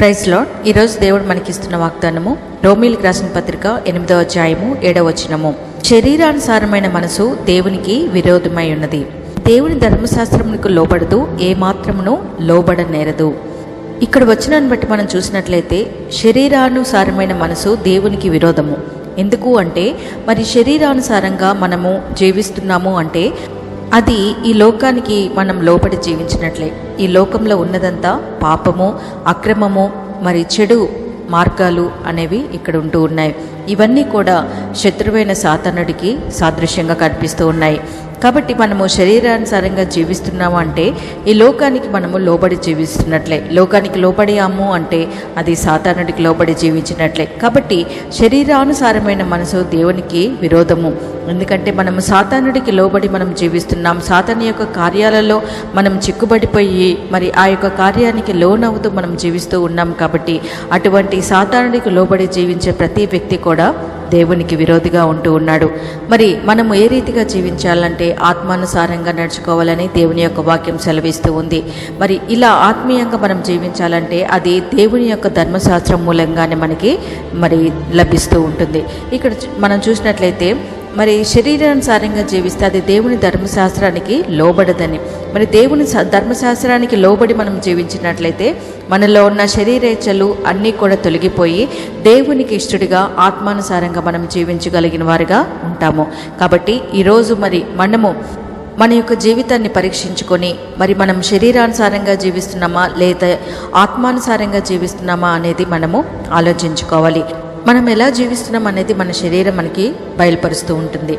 Praise lord ఈరోజు దేవుడు మనకిస్తున్న వాగ్దానము రోమిల్కి రాసిన పత్రిక ఎనిమిదవ అధ్యాయము ఏడవ వచనము. శరీరానుసారమైన మనసు దేవునికి విరోధమై ఉన్నది. దేవుని ధర్మశాస్త్రమునకు లోబడదు ఏ మాత్రమును లోబడనేరదు. ఇక్కడ వచ్చినాన్ని బట్టి మనం చూసినట్లయితే శరీరానుసారమైన మనసు దేవునికి విరోధము. ఎందుకు అంటే మరి శరీరానుసారంగా మనము జీవిస్తున్నాము అంటే అది ఈ లోకానికి మనం లోపడి జీవించినట్లే. ఈ లోకంలో ఉన్నదంతా పాపము అక్రమము మరి చెడు మార్గాలు అనేవి ఇక్కడ ఉంటూ ఉన్నాయి. ఇవన్నీ కూడా శత్రువైన సాతనుడికి సాదృశ్యంగా కనిపిస్తూ ఉన్నాయి. కాబట్టి మనము శరీరానుసారంగా జీవిస్తున్నాము అంటే ఈ లోకానికి మనము లోబడి జీవిస్తున్నట్లే. లోకానికి లోబడియాము అంటే అది సాతానుడికి లోబడి జీవించినట్లే. కాబట్టి శరీరానుసారమైన మనసు దేవునికి విరోధము. ఎందుకంటే మనము సాతానుడికి లోబడి మనం జీవిస్తున్నాం. సాతాను యొక్క కార్యాలలో మనం చిక్కుబడిపోయి మరి ఆ యొక్క కార్యానికి లోనవుతూ మనం జీవిస్తూ ఉన్నాం కాబట్టి అటువంటి సాతానుడికి లోబడి జీవించే ప్రతి వ్యక్తి కూడా దేవునికి విరోధిగా ఉంటూ ఉన్నాడు. మరి మనము ఏ రీతిగా జీవించాలంటే ఆత్మానుసారంగా నడుచుకోవాలని దేవుని యొక్క వాక్యం సెలవిస్తూ ఉంది. మరి ఇలా ఆత్మీయంగా మనం జీవించాలంటే అది దేవుని యొక్క ధర్మశాస్త్రం మూలంగానే మనకి మరి లభిస్తూ ఉంటుంది. ఇక్కడ చూ- మనం చూసినట్లయితే మరి శరీరానుసారంగా జీవిస్తే అది దేవుని ధర్మశాస్త్రానికి లోబడదని. మరి దేవుని ధర్మశాస్త్రానికి లోబడి మనం జీవించినట్లయితే మనలో ఉన్న శరీరేచ్ఛలు అన్నీ కూడా తొలగిపోయి దేవునికి ఇష్టడిగా ఆత్మానుసారంగా మనం జీవించగలిగిన వారుగా ఉంటాము. కాబట్టి ఈరోజు మరి మనము మన యొక్క జీవితాన్ని పరీక్షించుకొని మరి మనం శరీరానుసారంగా జీవిస్తున్నామా లేదా ఆత్మానుసారంగా జీవిస్తున్నామా అనేది మనము ఆలోచించుకోవాలి. మనం ఎలా జీవిస్తున్నాం అనేది మన శరీరం మనకి బయలుపరుస్తూ ఉంటుంది.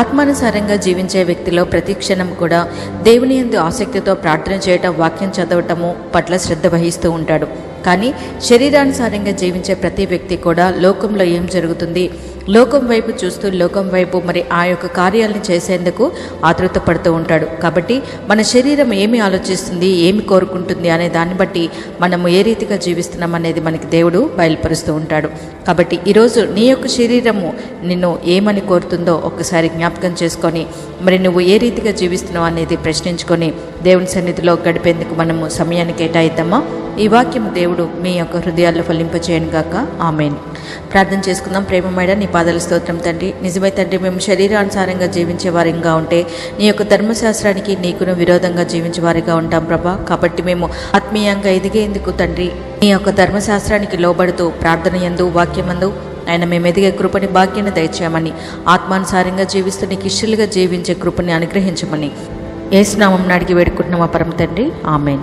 ఆత్మానుసారంగా జీవించే వ్యక్తిలో ప్రతి క్షణం కూడా దేవుని ఎందు ఆసక్తితో ప్రార్థన చేయటం వాక్యం చదవటము పట్ల శ్రద్ధ వహిస్తూ ఉంటాడు. కానీ శరీరానుసారంగా జీవించే ప్రతి వ్యక్తి కూడా లోకంలో ఏం జరుగుతుంది? లోకం వైపు చూస్తూ లోకం వైపు మరి ఆ యొక్క కార్యాలను చేసేందుకు ఆతృత పడుతూ ఉంటాడు. కాబట్టి మన శరీరం ఏమి ఆలోచిస్తుంది? ఏమి కోరుకుంటుంది? అనే దాన్ని బట్టి మనము ఏ రీతిగా జీవిస్తున్నాం అనేది మనకి దేవుడు బయలుపరుస్తూ ఉంటాడు. కాబట్టి ఈరోజు నీ యొక్క శరీరము నిన్ను ఏమని కోరుతుందో ఒక్కసారి జ్ఞాపకం చేసుకొని మరి నువ్వు ఏ రీతిగా జీవిస్తున్నావు అనేది ప్రశ్నించుకొని దేవుని సన్నిధిలో గడిపేందుకు మనము సమయాన్ని కేటాయిద్దామా? ఈ వాక్యం దేవుడు మీ యొక్క హృదయాల్లో ఫలింపచేయను గాక. ఆమెన్. ప్రార్థన చేసుకుందాం. ప్రేమమైన నీ పాదాల స్తోత్రం తండ్రి. నిజమే తండ్రి మేము శరీరానుసారంగా జీవించే వారిగా ఉంటే నీ యొక్క ధర్మశాస్త్రానికి నీకును విరోధంగా జీవించే వారిగా ఉంటాం ప్రభా. కాబట్టి మేము ఆత్మీయంగా ఎదిగేందుకు తండ్రి నీ యొక్క ధర్మశాస్త్రానికి లోబడుతూ ప్రార్థన ఎందు వాక్యమందు ఆయన మేము ఎదిగే కృపని భాగ్యాన్ని దయచేయమని ఆత్మానుసారంగా జీవిస్తూ నీకు ఇష్టలుగా జీవించే కృపని అనుగ్రహించమని. ఏసునామం అడిగి వేడుకుంటున్నామా పరమ తండ్రి. ఆమెన్.